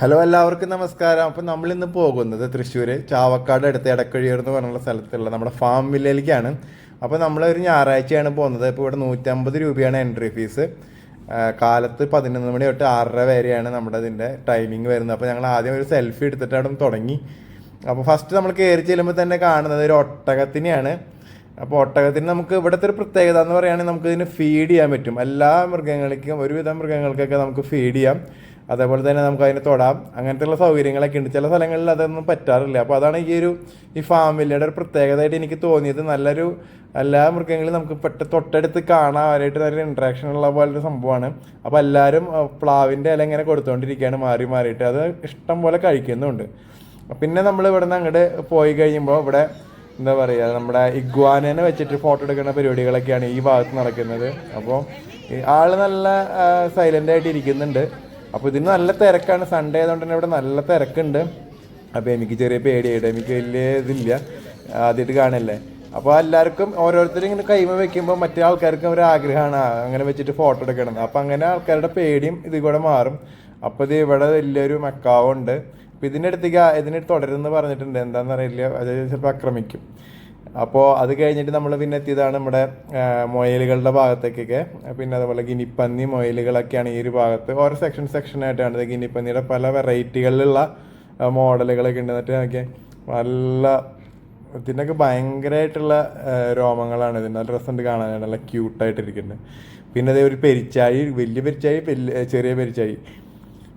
Hello എല്ലാവർക്കും നമസ്കാരം. അപ്പം നമ്മൾ ഇന്ന് പോകുന്നത് തൃശ്ശൂർ ചാവക്കാട് അടുത്ത് എടക്കഴിയൂർ എന്ന് പറഞ്ഞുള്ള സ്ഥലത്തുള്ള നമ്മുടെ ഫാം വില്ലേജിലേക്കാണ് അപ്പോൾ നമ്മൾ ഒരു ഞായറാഴ്ചയാണ് പോകുന്നത്. ഇപ്പോൾ ഇവിടെ നൂറ്റമ്പത് രൂപയാണ് എൻട്രി ഫീസ് കാലത്ത് പതിനൊന്ന് മണി തൊട്ട് ആറര വരെയാണ് നമ്മുടെ ഇതിന്റെ ടൈമിംഗ് വരുന്നത്. അപ്പോൾ ഞങ്ങൾ ആദ്യം ഒരു സെൽഫി എടുത്തിട്ട് അവിടെ തുടങ്ങി. അപ്പോൾ ഫസ്റ്റ് നമ്മൾ കയറി ചെല്ലുമ്പോൾ തന്നെ കാണുന്നത് ഒരു ഒട്ടകത്തിനെയാണ്. അപ്പോൾ ഒട്ടകത്തിന് നമുക്ക് ഇവിടുത്തെ ഒരു പ്രത്യേകത എന്ന് പറയുകയാണെങ്കിൽ നമുക്ക് ഇതിന് ഫീഡ് ചെയ്യാൻ പറ്റും. എല്ലാ മൃഗങ്ങൾക്കും ഒരുവിധം മൃഗങ്ങൾക്കൊക്കെ നമുക്ക് ഫീഡ് ചെയ്യാം. അതേപോലെ തന്നെ നമുക്ക് അതിനെ തൊടാം. അങ്ങനത്തെയുള്ള സൗകര്യങ്ങളൊക്കെ ഉണ്ട്. ചില സ്ഥലങ്ങളിൽ അതൊന്നും പറ്റാറില്ല. അപ്പോൾ അതാണ് ഈ ഒരു ഈ ഫാമിലിയുടെ ഒരു പ്രത്യേകതയായിട്ട് എനിക്ക് തോന്നിയത്. നല്ലൊരു എല്ലാ മൃഗങ്ങളും നമുക്ക് പെട്ട തൊട്ടടുത്ത് കാണാനായിട്ട് നല്ലൊരു ഇൻട്രാക്ഷൻ ഉള്ള പോലൊരു സംഭവമാണ്. അപ്പോൾ എല്ലാവരും പ്ലാവിന്റെ ഇല ഇങ്ങനെ കൊടുത്തുകൊണ്ടിരിക്കുകയാണ് മാറി മാറിയിട്ട്. അത് ഇഷ്ടം പോലെ കഴിക്കുന്നുണ്ട്. പിന്നെ നമ്മൾ ഇവിടെ നിന്ന് അങ്ങോട്ട് പോയി കഴിയുമ്പോൾ ഇവിടെ എന്താ പറയുക നമ്മുടെ ഇഗ്വാനേനെ വെച്ചിട്ട് ഫോട്ടോ എടുക്കുന്ന പരിപാടികളൊക്കെയാണ് ഈ ഭാഗത്ത് നടക്കുന്നത്. അപ്പോൾ ആൾ നല്ല സൈലന്റ് ആയിട്ട് ഇരിക്കുന്നുണ്ട്. അപ്പോൾ ഇതിന് നല്ല തിരക്കാണ്. സൺഡേ ആയതുകൊണ്ട് തന്നെ ഇവിടെ നല്ല തിരക്കുണ്ട്. അപ്പോൾ എനിക്ക് ചെറിയ പേടിയായിട്ട് എനിക്ക് വലിയ ഇതില്ല. ആദ്യമായിട്ട് കാണല്ലേ. അപ്പോൾ എല്ലാവർക്കും ഓരോരുത്തരും ഇങ്ങനെ കൈമ വെക്കുമ്പോൾ മറ്റേ ആൾക്കാർക്കും ഒരു ആഗ്രഹമാണ്. അങ്ങനെ വെച്ചിട്ട് ഫോട്ടോ എടുക്കണം അപ്പോൾ അങ്ങനെ ആൾക്കാരുടെ പേടിയും ഇതിൽ കൂടെ മാറും. അപ്പോൾ ഇത് ഇവിടെ വലിയൊരു മക്കാവുണ്ട്. അപ്പോൾ ഇതിന്റെ അടുത്തേക്ക് ഇതിനെ തുടരുമെന്ന് പറഞ്ഞിട്ടുണ്ട്. എന്താണെന്ന് അറിയില്ല. അത് ചിലപ്പോൾ ആക്രമിക്കും. അപ്പോൾ അത് കഴിഞ്ഞിട്ട് നമ്മൾ പിന്നെ എത്തിയതാണ് നമ്മുടെ മൊയലുകളുടെ ഭാഗത്തേക്കൊക്കെ. പിന്നെ അതുപോലെ ഗിനിപ്പന്നി മൊയലുകളൊക്കെയാണ് ഈ ഒരു ഭാഗത്ത്. ഓരോ സെക്ഷൻ സെക്ഷനായിട്ടാണ് ഗിനിപ്പന്നിയുടെ പല വെറൈറ്റികളിലുള്ള മോഡലുകളൊക്കെ ഉണ്ട്. എന്നിട്ട് നോക്കിയാൽ നല്ല ഇതിനൊക്കെ ഭയങ്കരമായിട്ടുള്ള രോമങ്ങളാണ് ഇതിന്റെ നല്ല രസമുണ്ട് കാണാനായിട്ട്. നല്ല ക്യൂട്ടായിട്ടിരിക്കുന്നത് പിന്നെ അതേ ഒരു പെരിച്ചായി വലിയ പെരിച്ചായി വലിയ ചെറിയ പെരിച്ചായി.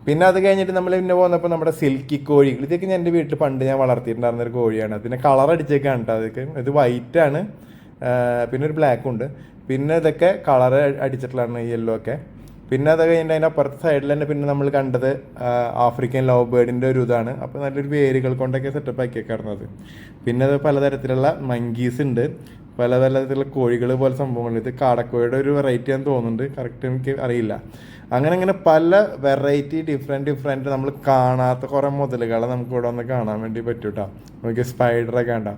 പിന്നെ അത് കഴിഞ്ഞിട്ട് നമ്മൾ പിന്നെ പോകുന്നപ്പോൾ നമ്മുടെ സിൽക്കി കോഴികൾ ഇതൊക്കെ ഞാൻ എന്റെ വീട്ടിൽ പണ്ട് ഞാൻ വളർത്തിയിട്ടുണ്ടായിരുന്ന ഒരു കോഴിയാണ്. അതിനെ കളർ അടിച്ചേക്കാണ് കേട്ടോ അതൊക്കെ. ഇത് വൈറ്റ് ആണ്. പിന്നെ ഒരു ബ്ലാക്കും ഉണ്ട്. പിന്നെ ഇതൊക്കെ കളർ അടിച്ചിട്ടുള്ളതാണ് യെല്ലോ ഒക്കെ. പിന്നെ അത് കഴിഞ്ഞിട്ട് അതിന്റെ അപ്പുറത്തെ സൈഡിൽ തന്നെ പിന്നെ നമ്മൾ കണ്ടത് ആഫ്രിക്കൻ ലവ് ബേർഡിന്റെ ഒരു ഇതാണ്. അപ്പോൾ നല്ലൊരു വേരുകൾ കൊണ്ടൊക്കെ സെറ്റപ്പ് ആക്കിയേക്കാറുണ്ട് അത്. പിന്നെ അത് പലതരത്തിലുള്ള മങ്കീസ് ഉണ്ട്. പല പലതരത്തിലുള്ള കോഴികൾ പോലെ സംഭവങ്ങളുണ്ട് ഇത് കാടക്കോഴിയുടെ ഒരു വെറൈറ്റി ആണെന്ന് തോന്നുന്നുണ്ട്. കറക്റ്റ് എനിക്ക് അറിയില്ല. അങ്ങനെ അങ്ങനെ പല വെറൈറ്റി ഡിഫറെന്റ് ഡിഫറെന്റ് നമ്മൾ കാണാത്ത കുറേ മുതലുകളെ നമുക്ക് ഇവിടെ വന്ന് കാണാൻ വേണ്ടി പറ്റും കേട്ടോ നമുക്ക് സ്പൈഡറൊക്കെ കണ്ട.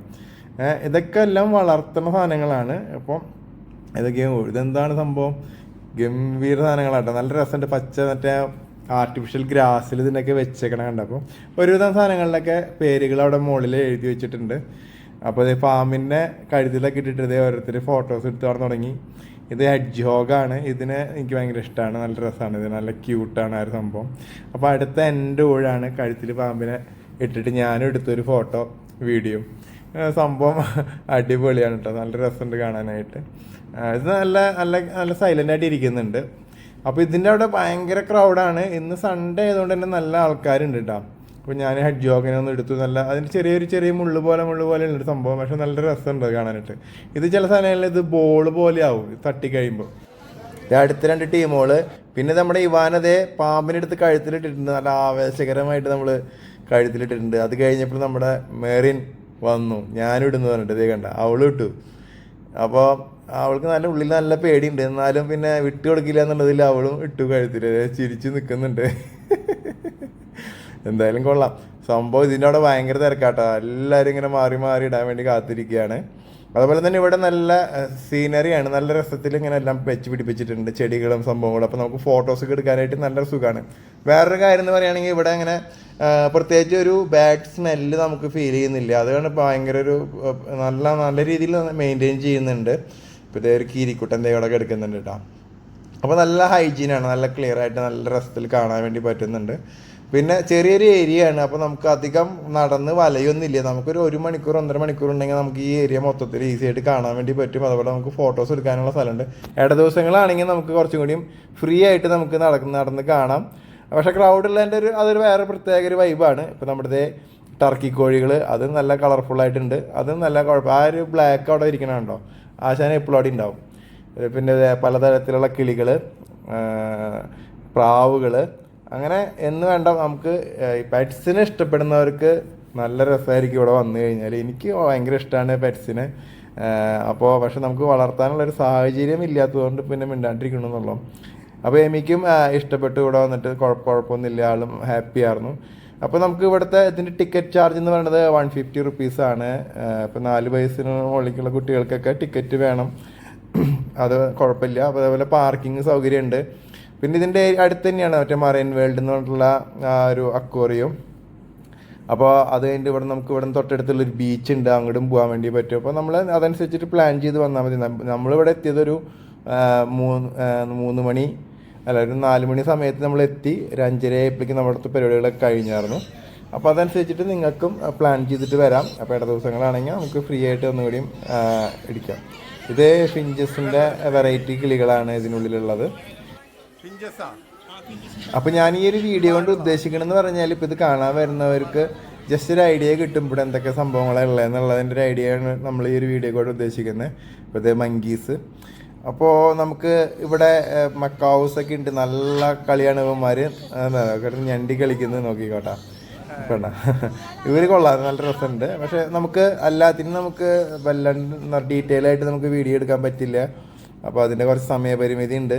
ഇതൊക്കെ എല്ലാം വളർത്തുന്ന സാധനങ്ങളാണ്. അപ്പം ഇതൊക്കെ ഇതെന്താണ് സംഭവം? ഗംഭീര സാധനങ്ങളാട്ടോ നല്ല രസമുണ്ട് പച്ച മറ്റേ ആർട്ടിഫിഷ്യൽ ഗ്രാസിൽ ഇതിനൊക്കെ വെച്ചേക്കണം കണ്ടപ്പോൾ ഒരുവിധം സാധനങ്ങളിലൊക്കെ പേരുകൾ അവിടെ മുകളിൽ എഴുതി വെച്ചിട്ടുണ്ട്. അപ്പോൾ ഇത് ഫാമിന്റെ കഴുത്തിലൊക്കെ ഇട്ടിട്ട് ഇതേ ഓരോരുത്തർ ഫോട്ടോസ് എടുത്ത് പറഞ്ഞു തുടങ്ങി. ഇത് ഹെഡ്ജ് ഹോഗാണ് ഇതിന് എനിക്ക് ഭയങ്കര ഇഷ്ടമാണ്. നല്ല രസമാണ്. ഇത് നല്ല ക്യൂട്ടാണ് ആ ഒരു സംഭവം. അപ്പോൾ അടുത്ത എന്റെ ഊഴാണ് കഴുത്തിൽ പാമ്പിനെ ഇട്ടിട്ട് ഞാനും എടുത്തൊരു ഫോട്ടോ വീഡിയോ സംഭവം അടിപൊളിയാണ് കേട്ടോ. നല്ല രസമുണ്ട് കാണാനായിട്ട്. ഇത് നല്ല നല്ല നല്ല സൈലന്റ് ആയിട്ട് ഇരിക്കുന്നുണ്ട്. അപ്പോൾ ഇതിന്റെ അവിടെ ഭയങ്കര ക്രൗഡാണ് ഇന്ന് സൺഡേ ആയതുകൊണ്ട് തന്നെ നല്ല ആൾക്കാരുണ്ട് കേട്ടോ അപ്പോൾ ഞാൻ ഹെഡ് ജോഗിനെ ഒന്ന് എടുത്തു. നല്ല അതിന് ചെറിയൊരു ചെറിയ മുള്ളു പോലെ മുള്ളു പോലെ ഉണ്ട് സംഭവം. പക്ഷെ നല്ല രസമുണ്ട് കാണാനായിട്ട്. ഇത് ചില സമയങ്ങളിൽ ഇത് ബോൾ പോലെ ആവും. തട്ടിക്കഴിയുമ്പോൾ അടുത്ത രണ്ട് ടീമുകൾ പിന്നെ നമ്മുടെ ഇവാനതേ പാമ്പിനെടുത്ത് കഴുത്തിലിട്ടിട്ടുണ്ട്. നല്ല ആവേശകരമായിട്ട് നമ്മൾ കഴുത്തിലിട്ടിട്ടുണ്ട്. അത് കഴിഞ്ഞപ്പോൾ നമ്മുടെ മെറിൻ വന്നു. ഞാനും ഇടുന്നു പറഞ്ഞിട്ട്. ഇതേ കണ്ട അവളും ഇട്ടു. അപ്പോൾ അവൾക്ക് നല്ല ഉള്ളിൽ നല്ല പേടിയുണ്ട്. എന്നാലും പിന്നെ വിട്ടു കൊടുക്കില്ല എന്നുള്ളതിൽ അവളും ഇട്ടു ചിരിച്ചു ചിരിച്ച് നിൽക്കുന്നുണ്ട് എന്തായാലും കൊള്ളാം. സംഭവം ഇതിന്റെ അവിടെ ഭയങ്കര തിരക്കാട്ടോ. എല്ലാവരും ഇങ്ങനെ മാറി മാറി ഇടാൻ വേണ്ടി കാത്തിരിക്കുകയാണ്. അതുപോലെ തന്നെ ഇവിടെ നല്ല സീനറിയാണ് നല്ല രസത്തിൽ ഇങ്ങനെ എല്ലാം വെച്ച് പിടിപ്പിച്ചിട്ടുണ്ട് ചെടികളും സംഭവങ്ങളും. അപ്പോൾ നമുക്ക് ഫോട്ടോസൊക്കെ എടുക്കാനായിട്ട് നല്ല സുഖമാണ് വേറൊരു കാര്യം എന്ന് പറയുകയാണെങ്കിൽ ഇവിടെ അങ്ങനെ പ്രത്യേകിച്ച് ഒരു ബാഡ് സ്മെല്ല് നമുക്ക് ഫീൽ ചെയ്യുന്നില്ല. അതുകൊണ്ട് ഭയങ്കര ഒരു നല്ല നല്ല രീതിയിൽ മെയിന്റെയിൻ ചെയ്യുന്നുണ്ട്. ഇപ്പോൾ ഇതേ ഒരു കീരിക്കുട്ടൻ ദൈവടൊക്കെ എടുക്കുന്നുണ്ട് കേട്ടോ അപ്പോൾ നല്ല ഹൈജീനാണ് നല്ല ക്ലിയർ ആയിട്ട് നല്ല രസത്തിൽ കാണാൻ വേണ്ടി പറ്റുന്നുണ്ട്. പിന്നെ ചെറിയൊരു ഏരിയ ആണ്. അപ്പോൾ നമുക്ക് അധികം നടന്ന് വലയൊന്നുമില്ല. നമുക്കൊരു ഒരു മണിക്കൂർ ഒന്നര മണിക്കൂർ ഉണ്ടെങ്കിൽ നമുക്ക് ഈ ഏരിയ മൊത്തത്തിൽ ഈസി ആയിട്ട് കാണാൻ വേണ്ടി പറ്റും. അതുപോലെ നമുക്ക് ഫോട്ടോസ് എടുക്കാനുള്ള സ്ഥലമുണ്ട്. ഇട ദിവസങ്ങളാണെങ്കിൽ നമുക്ക് കുറച്ചും കൂടിയും ഫ്രീ ആയിട്ട് നമുക്ക് നടക്കുന്ന നടന്ന് കാണാം. പക്ഷേ ക്രൗഡുള്ളതിന്റെ ഒരു അതൊരു വേറെ പ്രത്യേക ഒരു വൈബാണ് ഇപ്പോൾ നമ്മുടെ ടർക്കി കോഴികൾ അത് നല്ല കളർഫുൾ ആയിട്ടുണ്ട്. അത് നല്ല കുഴപ്പം. ആ ഒരു ബ്ലാക്ക് അവിടെ ഇരിക്കണുണ്ടോ? ആശാന എപ്പോഴും അവിടെ ഉണ്ടാവും പിന്നെ പലതരത്തിലുള്ള കിളികൾ പ്രാവുകൾ അങ്ങനെ എന്ന് വേണ്ട നമുക്ക് പെറ്റ്സിനെ ഇഷ്ടപ്പെടുന്നവർക്ക് നല്ല രസമായിരിക്കും ഇവിടെ വന്നു കഴിഞ്ഞാൽ എനിക്ക് ഭയങ്കര ഇഷ്ടമാണ് പെറ്റ്സിനെ അപ്പോൾ പക്ഷെ നമുക്ക് വളർത്താനുള്ളൊരു സാഹചര്യം ഇല്ലാത്തതുകൊണ്ട് പിന്നെ മിണ്ടാണ്ടിരിക്കണമെന്നുള്ളൂ അപ്പോൾ എമിക്കും ഇഷ്ടപ്പെട്ടു. ഇവിടെ വന്നിട്ട് കുഴപ്പ കുഴപ്പമൊന്നുമില്ല ആളും ഹാപ്പി ആയിരുന്നു. അപ്പോൾ നമുക്ക് ഇവിടുത്തെ ഇതിന്റെ ടിക്കറ്റ് ചാർജ് എന്ന് പറയുന്നത് വൺ ഫിഫ്റ്റി റുപ്പീസാണ് ഇപ്പോൾ നാല് വയസ്സിന് മുകളിലേക്കുള്ള കുട്ടികൾക്കൊക്കെ ടിക്കറ്റ് വേണം. അത് കുഴപ്പമില്ല. അപ്പോൾ അതേപോലെ പാർക്കിംഗ് സൗകര്യമുണ്ട്. പിന്നെ ഇതിന്റെ അടുത്ത് തന്നെയാണ് മറ്റേ മറൈൻ വേൾഡ് എന്ന് പറഞ്ഞിട്ടുള്ള ഒരു അക്വറിയും അപ്പോൾ അത് കഴിഞ്ഞിട്ട് ഇവിടെ നമുക്ക് ഇവിടെ തൊട്ടടുത്തുള്ള ഒരു ബീച്ച് ഉണ്ട്. അങ്ങോട്ടും പോകാൻ വേണ്ടി പറ്റും. അപ്പോൾ നമ്മൾ അതനുസരിച്ചിട്ട് പ്ലാൻ ചെയ്ത് വന്നാൽ മതി. നമ്മളിവിടെ എത്തിയതൊരു മൂന്ന് മൂന്ന് മണി അല്ല ഒരു നാല് മണി സമയത്ത് നമ്മൾ എത്തി ഒരു അഞ്ചര ആയപ്പോഴേക്കും നമ്മുടെ അടുത്ത് പരിപാടികളൊക്കെ കഴിഞ്ഞായിരുന്നു അപ്പോൾ അതനുസരിച്ചിട്ട് നിങ്ങൾക്കും പ്ലാൻ ചെയ്തിട്ട് വരാം. അപ്പോൾ ഇട ദിവസങ്ങളാണെങ്കിൽ നമുക്ക് ഫ്രീ ആയിട്ട് ഒന്നുകൂടിയും ഇടിക്കാം. ഇത് ഫിഞ്ചസിന്റെ വെറൈറ്റി കിളികളാണ് ഇതിനുള്ളിലുള്ളത്. അപ്പോൾ ഞാൻ ഈ ഒരു വീഡിയോ കൊണ്ട് ഉദ്ദേശിക്കണമെന്ന് പറഞ്ഞാൽ ഇപ്പോൾ ഇത് കാണാൻ വരുന്നവർക്ക് ജസ്റ്റ് ഒരു ഐഡിയ കിട്ടും. ഇവിടെ എന്തൊക്കെ സംഭവങ്ങളാണ് ഉള്ളത് എന്നുള്ളതിന്റെ ഒരു ഐഡിയ ആണ് നമ്മൾ ഈ ഒരു വീഡിയോ കൂടെ ഉദ്ദേശിക്കുന്നത്. ഇപ്പോൾ ഇത് മങ്കീസ് അപ്പോൾ നമുക്ക് ഇവിടെ മക്കാവൂസ് ഒക്കെ ഉണ്ട്. നല്ല കളിയാണ് ഇവന്മാർ കേട്ടോ ഞണ്ടി കളിക്കുന്നത് നോക്കിക്കോട്ടെ. വേണ്ട ഇവർ കൊള്ളാം. നല്ല രസമുണ്ട്. പക്ഷെ നമുക്ക് അല്ലാത്തിനും നമുക്ക് വല്ലാണ്ട് ഡീറ്റെയിൽ ആയിട്ട് നമുക്ക് വീഡിയോ എടുക്കാൻ പറ്റില്ല. അപ്പോൾ അതിന്റെ കുറച്ച് സമയപരിമിതി ഉണ്ട്.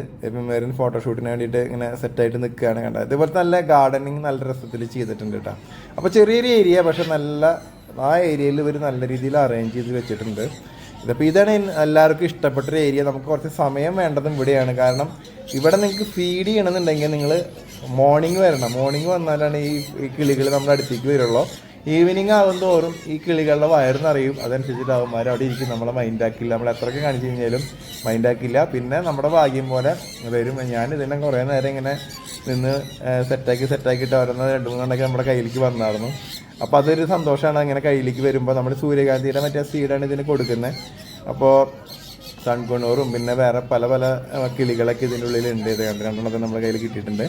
വേറെ ഫോട്ടോഷൂട്ടിന് വേണ്ടിയിട്ട് ഇങ്ങനെ സെറ്റായിട്ട് നിൽക്കുകയാണ് കണ്ടത്. ഇതുപോലെ നല്ല ഗാർഡനിങ് നല്ല രസത്തിൽ ചെയ്തിട്ടുണ്ട് കേട്ടോ. അപ്പോൾ ചെറിയൊരു ഏരിയ പക്ഷെ നല്ല ആ ഏരിയയിൽ ഇവർ നല്ല രീതിയിൽ അറേഞ്ച് ചെയ്ത് വെച്ചിട്ടുണ്ട്. ഇതിപ്പോൾ ഇതാണ് എല്ലാവർക്കും ഇഷ്ടപ്പെട്ട ഒരു ഏരിയ നമുക്ക് കുറച്ച് സമയം വേണ്ടതും ഇവിടെയാണ്. കാരണം ഇവിടെ നിങ്ങൾക്ക് ഫീഡ് ചെയ്യണമെന്നുണ്ടെങ്കിൽ നിങ്ങൾ മോർണിംഗ് വരണം. മോർണിംഗ് വന്നാലാണ് ഈ കിളികൾ നമ്മുടെ അടുത്തേക്ക് വരുള്ളൂ. ഈവനിങ് ആകും തോറും ഈ കിളികളുടെ വയറ് അറിയും അതനുസരിച്ചിട്ട് അവന്മാർ അവിടെ ഇരിക്കും. നമ്മളെ മൈൻഡാക്കില്ല നമ്മൾ എത്രയൊക്കെ കാണിച്ചു കഴിഞ്ഞാലും മൈൻഡാക്കില്ല പിന്നെ നമ്മുടെ ഭാഗ്യം പോലെ വരും. ഞാൻ ഇതിനെ കുറേ നേരം ഇങ്ങനെ നിന്ന് സെറ്റാക്കി സെറ്റാക്കിയിട്ട് വരുന്ന രണ്ട് മൂന്നെണ്ണൊക്കെ നമ്മുടെ കയ്യിലേക്ക് വന്നായിരുന്നു. അപ്പോൾ അതൊരു സന്തോഷമാണ് അങ്ങനെ കയ്യിലേക്ക് വരുമ്പോൾ നമ്മൾ സൂര്യകാന്തിയുടെ മറ്റേ സീഡാണ് ഇതിന് കൊടുക്കുന്നത് അപ്പോൾ സൺകുണൂറും പിന്നെ വേറെ പല പല കിളികളൊക്കെ ഇതിന്റെ ഉള്ളിലുണ്ട്. ഇത് രണ്ട് രണ്ടെണ്ണത്തെ നമ്മുടെ കയ്യിൽ കിട്ടിയിട്ടുണ്ട്.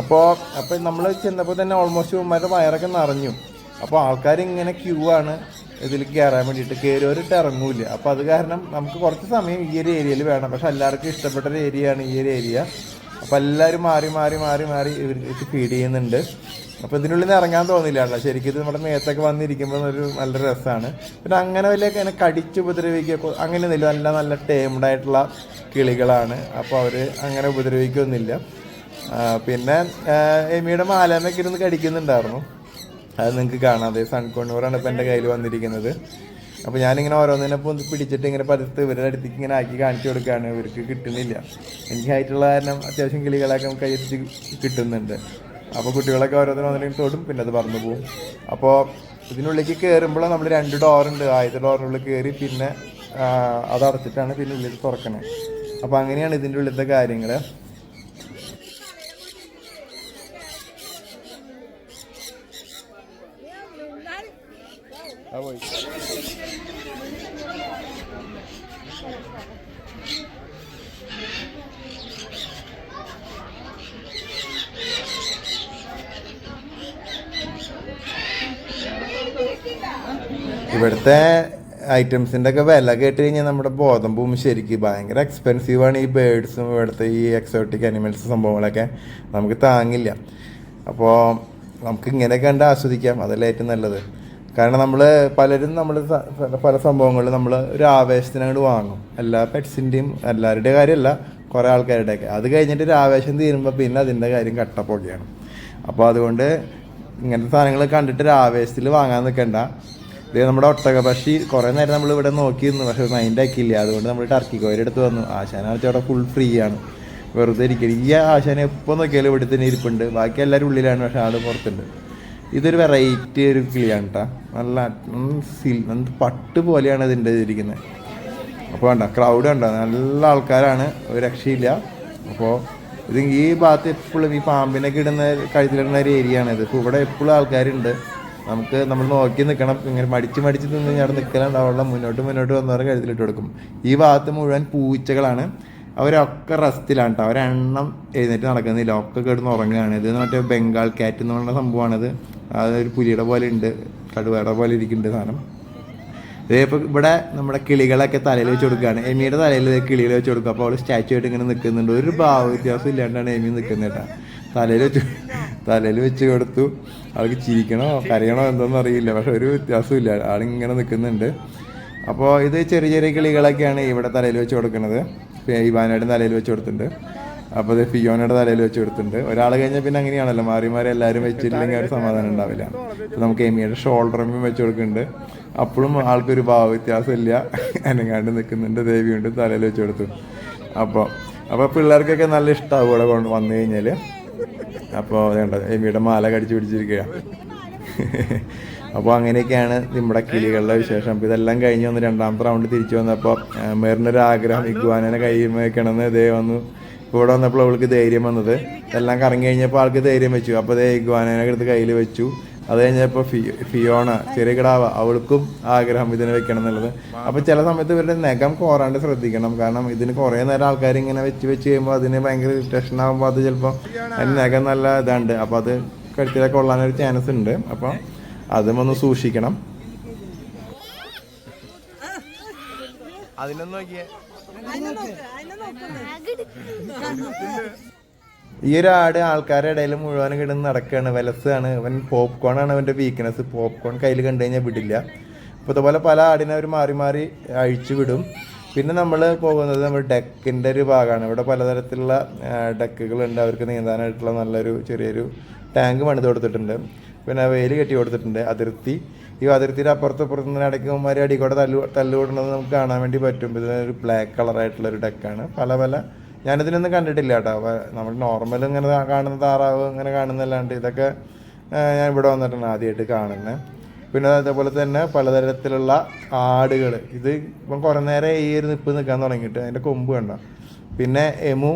അപ്പോൾ അപ്പോൾ നമ്മൾ ചെന്നപ്പോൾ തന്നെ ഓൾമോസ്റ്റ് ഉമ്മാരുടെ വയറൊക്കെ നിറഞ്ഞു. അപ്പോൾ ആൾക്കാർ ഇങ്ങനെ ക്യൂ ആണ് ഇതിൽ കയറാൻ വേണ്ടിയിട്ട്. കയറിയവരിട്ട് ഇറങ്ങൂല അപ്പോൾ അത് കാരണം നമുക്ക് കുറച്ച് സമയം ഈ ഒരു ഏരിയയിൽ വേണം. പക്ഷെ എല്ലാവർക്കും ഇഷ്ടപ്പെട്ട ഒരു ഏരിയയാണ് ഈ ഒരു ഏരിയ അപ്പോൾ എല്ലാവരും മാറി മാറി മാറി മാറി ഇവർക്ക് ഫീഡ് ചെയ്യുന്നുണ്ട്. അപ്പോൾ ഇതിനുള്ളിൽ നിന്ന് ഇറങ്ങാൻ തോന്നില്ല കേട്ടോ. ശരിക്കും ഇത് നമ്മുടെ മേത്തൊക്കെ വന്നിരിക്കുമ്പോൾ ഒരു നല്ല രസമാണ് പിന്നെ അങ്ങനെ വലിയ ഇങ്ങനെ കടിച്ച് ഉപദ്രവിക്കുക അങ്ങനെയൊന്നുമില്ല നല്ല നല്ല ടേംഡ് ആയിട്ടുള്ള കിളികളാണ്. അപ്പോൾ അവർ അങ്ങനെ ഉപദ്രവിക്കൊന്നുമില്ല. പിന്നെ എമിയുടെ മാലാമൊക്കെ ഇരുന്ന് കടിക്കുന്നുണ്ടായിരുന്നു. അത് നിങ്ങൾക്ക് കാണാം. അതെ സൺകൊണ്ണൂറാണ് ഇപ്പം എന്റെ കയ്യിൽ വന്നിരിക്കുന്നത്. അപ്പോൾ ഞാനിങ്ങനെ ഓരോന്നിനെ പിടിച്ചിട്ട് ഇങ്ങനെ പതുത്ത് ഇവരുടെ അടുത്തേക്ക് ഇങ്ങനെ ആക്കി കാണിച്ചു കൊടുക്കുകയാണ് ഇവർക്ക് കിട്ടുന്നില്ല. എനിക്ക് ആയിട്ടുള്ള കാരണം അത്യാവശ്യം കിളികളൊക്കെ നമുക്ക് കയ്യെത്തി കിട്ടുന്നുണ്ട്. അപ്പോൾ കുട്ടികളൊക്കെ ഓരോന്നിനും ഒന്നിനും തൊടും പിന്നെ അത് പറന്നു പോകും അപ്പോൾ ഇതിനുള്ളിലേക്ക് കയറുമ്പോൾ നമ്മൾ രണ്ട് ഡോറുണ്ട് ആദ്യത്തെ ഡോറിനുള്ളിൽ കയറി പിന്നെ അത് അടച്ചിട്ടാണ് പിന്നെ ഉള്ളിൽ തുറക്കണേ. അപ്പോൾ അങ്ങനെയാണ് ഇതിന്റെ ഉള്ളിലത്തെ കാര്യങ്ങൾ ഇവിടുത്തെ ഐറ്റംസിന്റെ ഒക്കെ വില കേട്ട് കഴിഞ്ഞാൽ നമ്മുടെ ബോധം ഭൂമി ശരിക്കും ഭയങ്കര എക്സ്പെൻസീവാണ് ഈ ബേഡ്സും ഇവിടുത്തെ ഈ എക്സോട്ടിക് അനിമൽസ് സംഭവങ്ങളൊക്കെ നമുക്ക് താങ്ങില്ല. അപ്പോൾ നമുക്ക് ഇങ്ങനെയൊക്കെ കണ്ട് ആസ്വദിക്കാം. അതല്ലേ ഏറ്റവും നല്ലത്. കാരണം നമ്മൾ പലരും നമ്മൾ പല സംഭവങ്ങളിൽ നമ്മൾ ഒരു ആവേശത്തിന് അങ്ങോട്ട് വാങ്ങും. എല്ലാ പെറ്റ്സിന്റെയും എല്ലാവരുടെയും കാര്യമല്ല കുറേ ആൾക്കാരുടെയൊക്കെ. അത് കഴിഞ്ഞിട്ട് ഒരു ആവേശം തീരുമ്പോൾ പിന്നെ അതിന്റെ കാര്യം കട്ടപ്പൊക്കെയാണ് അപ്പോൾ അതുകൊണ്ട് ഇങ്ങനത്തെ സാധനങ്ങൾ കണ്ടിട്ട് ഒരു ആവേശത്തിൽ വാങ്ങാൻ നിൽക്കണ്ട ഇത് നമ്മുടെ ഒട്ടക പക്ഷി കുറേ നേരം നമ്മൾ ഇവിടെ നോക്കി നോക്കിയിരുന്നു പക്ഷെ മൈൻഡ് ആക്കിയില്ല. അതുകൊണ്ട് നമ്മൾ ടർക്കി കോരി എടുത്ത് വന്നു. ആശാനാണെന്ന് അവിടെ ഫുൾ ഫ്രീ ആണ്. വെറുതെ ഇരിക്കരുത് ഈ ആശാനെ എപ്പോൾ നോക്കിയാലും ഇവിടെ തന്നെ ഇരിപ്പുണ്ട്. ബാക്കി എല്ലാവരും ഉള്ളിലാണ് പക്ഷെ ആൾ പുറത്തുണ്ട്. ഇതൊരു വെറൈറ്റി ഒരു കിളിയാണ് കേട്ടോ നല്ല സിൽ എന്ത് പട്ട് പോലെയാണ് ഇതിന്റെ ഇരിക്കുന്നത് അപ്പോൾ വേണ്ട ക്രൗഡ് കണ്ടോ? നല്ല ആൾക്കാരാണ് ഒരു രക്ഷയില്ല. അപ്പോൾ ഇത് ഈ ഭാഗത്ത് എപ്പോഴും ഈ പാമ്പിനൊക്കെ ഇടുന്ന കഴുത്തിലിടുന്ന ഒരു ഏരിയ ആണ് ഇത്. ഇപ്പോൾ ഇവിടെ എപ്പോഴും ആൾക്കാരുണ്ട്. നമുക്ക് നമ്മൾ നോക്കി നിൽക്കണം ഇങ്ങനെ മടിച്ച് മടിച്ച് നിന്ന് ഞാൻ നിൽക്കലുണ്ടാവുള്ള മുന്നോട്ട് മുന്നോട്ട് വന്നവരെ കഴുത്തിലിട്ട് കൊടുക്കും. ഈ ഭാഗത്ത് മുഴുവൻ പൂച്ചകളാണ്. അവരൊക്കെ റെസ്റ്റിലാണ് കേട്ടോ അവരെണ്ണം എഴുന്നേറ്റ് നടക്കുന്നില്ല. ഒക്കെ കിടന്ന് ഉറങ്ങുകയാണ്. ഇത് മറ്റേ ബംഗാൾ കാറ്റ് എന്ന് പറയുന്ന സംഭവമാണിത്. അതൊരു പുലിയുടെ പോലെ ഉണ്ട്. കടുവയുടെ പോലെ ഇരിക്കുന്നുണ്ട് സാധനം. ഇതേപ്പോൾ ഇവിടെ നമ്മുടെ കിളികളൊക്കെ തലയിൽ വെച്ച് കൊടുക്കുകയാണ്. എമിയുടെ തലയിൽ കിളികൾ വെച്ച് കൊടുക്കുക അപ്പോൾ അവൾ സ്റ്റാച്ചു ആയിട്ട് ഇങ്ങനെ നിൽക്കുന്നുണ്ട്. ഒരു ഭാവ വ്യത്യാസം ഇല്ലാണ്ടാണ് എമി നിൽക്കുന്നത് കേട്ടോ. തലയിൽ വെച്ച് തലയിൽ വെച്ച് കൊടുത്തു. ആൾക്ക് ചിരിക്കണോ കരയണോ എന്തോന്നും അറിയില്ല. പക്ഷെ ഒരു വ്യത്യാസവും ഇല്ല. ആളിങ്ങനെ നിൽക്കുന്നുണ്ട്. അപ്പോൾ ഇത് ചെറിയ ചെറിയ കിളികളൊക്കെയാണ് ഇവിടെ തലയിൽ വെച്ച് കൊടുക്കുന്നത്. ഇവാനയുടെ തലയിൽ വെച്ച് കൊടുത്തിട്ടുണ്ട്. അപ്പോൾ ഇത് ഫിയോനയുടെ തലയിൽ വെച്ച് കൊടുത്തിട്ടുണ്ട്. ഒരാൾ കഴിഞ്ഞാൽ പിന്നെ അങ്ങനെയാണല്ലോ. മാറി മാറി എല്ലാവരും വെച്ചിട്ടില്ലെങ്കിൽ ഒരു സമാധാനം ഉണ്ടാവില്ല. അപ്പോൾ നമുക്ക് എമിയുടെ ഷോൾഡറും വെച്ച് കൊടുക്കുന്നുണ്ട്. അപ്പോഴും ആൾക്കൊരു ഭാവ വ്യത്യാസമില്ല. അനങ്ങാണ്ട് നിൽക്കുന്നുണ്ട്. ദേവിയുണ്ട് തലയിൽ വെച്ച് കൊടുത്തു. അപ്പോൾ അപ്പോൾ പിള്ളേർക്കൊക്കെ നല്ല ഇഷ്ടമാവും ഇവിടെ കൊണ്ട് വന്നു കഴിഞ്ഞാൽ അപ്പോൾ വേണ്ട എമിയുടെ മാല കടിച്ചു പിടിച്ചിരിക്കുക അപ്പോൾ അങ്ങനെയൊക്കെയാണ് നമ്മുടെ കിളികളുടെ വിശേഷം. അപ്പോൾ ഇതെല്ലാം കഴിഞ്ഞ് വന്ന് രണ്ടാമത്തെ റൗണ്ട് തിരിച്ചു വന്നപ്പോൾ മേറിനൊരു ആഗ്രഹം ഇഗ്വാനെ കയ്യിൽ ഇതേ വന്നു. ഇവിടെ വന്നപ്പോൾ അവൾക്ക് ധൈര്യം വന്നത്. എല്ലാം കറങ്ങി കഴിഞ്ഞപ്പോൾ ആൾക്ക് ധൈര്യം വെച്ചു. അപ്പോൾ ദേ ഇഗ്വാനെ എടുത്ത് കയ്യിൽ വെച്ചു. അത് കഴിഞ്ഞപ്പോൾ ഫി ഫിയോണ ചെറിയ കിടാവ അവൾക്കും ആഗ്രഹം ഇതിനെ വെക്കണം എന്നുള്ളത്. അപ്പോൾ ചില സമയത്ത് ഇവരുടെ നഖം കോറാണ്ട് ശ്രദ്ധിക്കണം. കാരണം ഇതിന് കുറേ നേരം ആൾക്കാർ ഇങ്ങനെ വെച്ച് വെച്ച് കഴിയുമ്പോൾ അതിന് ഭയങ്കര ഇറിറ്റേഷൻ ആകുമ്പോൾ അത് ചിലപ്പോൾ അതിന് നഖം നല്ല ഇതാണ്ട്. അപ്പോൾ അത് കഴുത്തിലൊക്കെ കൊള്ളാനൊരു ചാൻസ് ഉണ്ട്. അപ്പോൾ അതും ഒന്ന് സൂക്ഷിക്കണം. അതിനൊന്നും നോക്കിയേ. ഈ ഒരു ആട് ആൾക്കാരുടെ ഇടയിൽ മുഴുവൻ കിടന്ന് നടക്കുകയാണ് വിലസാണ് അവൻ പോപ്കോൺ ആണ് അവന്റെ വീക്ക്നെസ് പോപ്കോൺ കയ്യിൽ കണ്ടു കഴിഞ്ഞാൽ വിടില്ല. അപ്പോൾ ഇതുപോലെ പല ആടിനെ അവർ മാറി മാറി അഴിച്ചു വിടും. പിന്നെ നമ്മൾ പോകുന്നത് നമ്മൾ ഡെക്കിന്റെ ഒരു ഭാഗമാണ്. ഇവിടെ പലതരത്തിലുള്ള ഡെക്കുകളുണ്ട് അവർക്ക് നീന്താനായിട്ടുള്ള നല്ലൊരു ചെറിയൊരു ടാങ്ക് പണിത് കൊടുത്തിട്ടുണ്ട്. പിന്നെ വെയിൽ കെട്ടി കൊടുത്തിട്ടുണ്ട് അതിർത്തി. ഈ അതിർത്തിയുടെ അപ്പുറത്ത് അപ്പുറത്ത് നിന്ന് ഇടയ്ക്കുമാർ അടിക്കൂടെ തല്ലു തല്ലുകൂടുന്നത് നമുക്ക് കാണാൻ വേണ്ടി പറ്റും. ഇതൊരു ബ്ലാക്ക് കളറായിട്ടുള്ള ഒരു ഡെക്കാണ് പല പല. ഞാനിതിനൊന്നും കണ്ടിട്ടില്ല കേട്ടോ. നമ്മൾ നോർമൽ ഇങ്ങനെ കാണുന്ന താറാവ് ഇങ്ങനെ കാണുന്നല്ലാണ്ട് ഇതൊക്കെ ഞാൻ ഇവിടെ വന്നിട്ടാണ് ആദ്യമായിട്ട് കാണുന്നത് പിന്നെ അതേപോലെ തന്നെ പലതരത്തിലുള്ള ആടുകൾ ഇത് ഇപ്പം കുറേ നേരം ഈ ഒരു നിപ്പ് നിൽക്കാൻ തുടങ്ങിയിട്ട് അതിന്റെ കൊമ്പ് കണ്ടോ? പിന്നെ എമു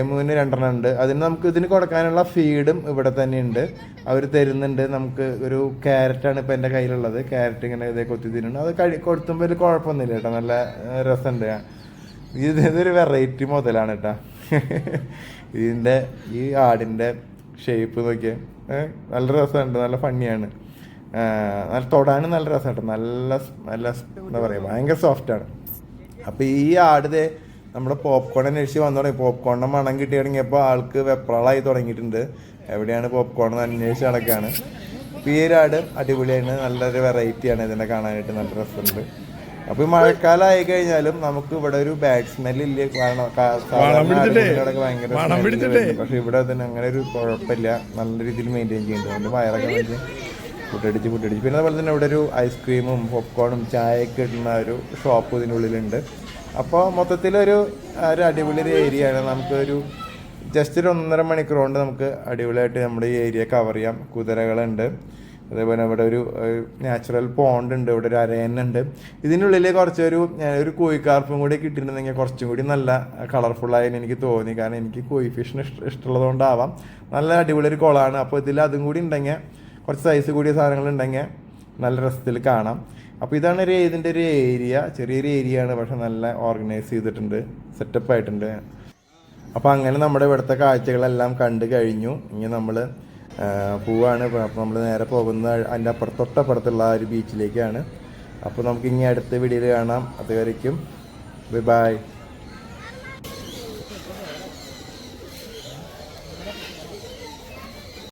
എമുവിന് രണ്ടെണ്ണം ഉണ്ട് അതിന് നമുക്ക് ഇതിന് കൊടുക്കാനുള്ള ഫീഡും ഇവിടെ തന്നെ ഉണ്ട് അവർ തരുന്നുണ്ട്. നമുക്ക് ഒരു ക്യാരറ്റാണ് ഇപ്പം എന്റെ കയ്യിലുള്ളത്. ക്യാരറ്റ് ഇങ്ങനെ ഇതേ കൊത്തി തരുന്നുണ്ട് അത് കഴി കൊടുത്തുമ്പോൾ വലിയ കുഴപ്പമൊന്നുമില്ല കേട്ടോ. നല്ല രസമുണ്ട്. ഇത് ഇതൊരു വെറൈറ്റി മുതലാണ് കേട്ടോ. ഇതിന്റെ ഈ ആടിന്റെ ഷേപ്പ് നോക്കിയാൽ നല്ല രസമുണ്ട്. നല്ല ഫണ്ണിയാണ് നല്ല തൊടാനും നല്ല രസമുണ്ട്. നല്ല നല്ല എന്താ പറയുക ഭയങ്കര സോഫ്റ്റാണ് അപ്പോൾ ഈ ആട് ദേ നമ്മുടെ പോപ്കോൺ അന്വേഷിച്ച് വന്നു തുടങ്ങി. പോപ്കോണിന്റെ മണം കിട്ടി തുടങ്ങിയപ്പോൾ ആൾക്ക് വെപ്രാളായി തുടങ്ങിയിട്ടുണ്ട്. എവിടെയാണ് പോപ്കോൺ എന്ന് അന്വേഷിച്ച് നടക്കുകയാണ് ആട് അടിപൊളിയാണ് നല്ലൊരു വെറൈറ്റിയാണ് ഇതിനെ കാണാനായിട്ട് നല്ല രസമുണ്ട്. അപ്പോൾ ഈ മഴക്കാലം ആയി കഴിഞ്ഞാലും നമുക്ക് ഇവിടെ ഒരു ബാഡ് സ്മെൽ ഇല്ല? കാരണം ഭയങ്കര പക്ഷെ ഇവിടെ തന്നെ അങ്ങനെ ഒരു കുഴപ്പമില്ല. നല്ല രീതിയിൽ മെയിന്റെയിൻ ചെയ്യുന്നുണ്ട്. അതുകൊണ്ട് വയറൊക്കെ വെച്ച് പുട്ടടിച്ച് പുട്ടടിച്ച്. പിന്നെ അതുപോലെ തന്നെ ഇവിടെ ഒരു ഐസ്ക്രീമും പോപ്കോണും ചായയൊക്കെ ഇടുന്ന ഒരു ഷോപ്പ് ഇതിനുള്ളിലുണ്ട്. അപ്പോൾ മൊത്തത്തിലൊരു ഒരു അടിപൊളി ഒരു ഏരിയ ആണ്. നമുക്കൊരു ജസ്റ്റ് ഒരു ഒന്നര മണിക്കൂർ കൊണ്ട് നമുക്ക് അടിപൊളിയായിട്ട് നമ്മുടെ ഈ ഏരിയ കവർ ചെയ്യാം. കുതിരകളുണ്ട്. അതേപോലെ ഇവിടെ ഒരു നാച്ചുറൽ പോണ്ട് ഉണ്ട്. ഇവിടെ ഒരു അരയനുണ്ട് ഇതിനുള്ളിൽ കുറച്ചൊരു ഒരു കോഴിക്കാർപ്പും കൂടി കിട്ടിയിട്ടുണ്ടെങ്കിൽ കുറച്ചും കൂടി നല്ല കളർഫുള്ളായി എനിക്ക് തോന്നി. കാരണം എനിക്ക് കോഴി ഫിഷിന് ഇഷ്ട ഇഷ്ടമുള്ളതുകൊണ്ടാവാം. നല്ല അടിപൊളി ഒരു കുളമാണ്. അപ്പോൾ ഇതിൽ അതും കൂടി ഉണ്ടെങ്കിൽ കുറച്ച് സൈസ് കൂടിയ സാധനങ്ങൾ ഉണ്ടെങ്കിൽ നല്ല രസത്തിൽ കാണാം. അപ്പോൾ ഇതാണ് ഒരു ഇതിന്റെ ഒരു ഏരിയ ചെറിയൊരു ഏരിയ ആണ് പക്ഷെ നല്ല ഓർഗനൈസ് ചെയ്തിട്ടുണ്ട് സെറ്റപ്പ് ആയിട്ടുണ്ട്. അപ്പോൾ അങ്ങനെ നമ്മുടെ ഇവിടുത്തെ കാഴ്ചകളെല്ലാം കണ്ടു കഴിഞ്ഞു. ഇനി നമ്മൾ പോവാണ്. അപ്പോൾ നമ്മൾ നേരെ പോകുന്ന അതിന്റെ അപ്പുറത്ത് തൊട്ടപ്പുറത്തുള്ള ആ ഒരു ബീച്ചിലേക്കാണ് അപ്പോൾ നമുക്ക് ഇനി അടുത്ത വീഡിയോയിൽ കാണാം. അതുവരയ്ക്കും ബൈ ബൈ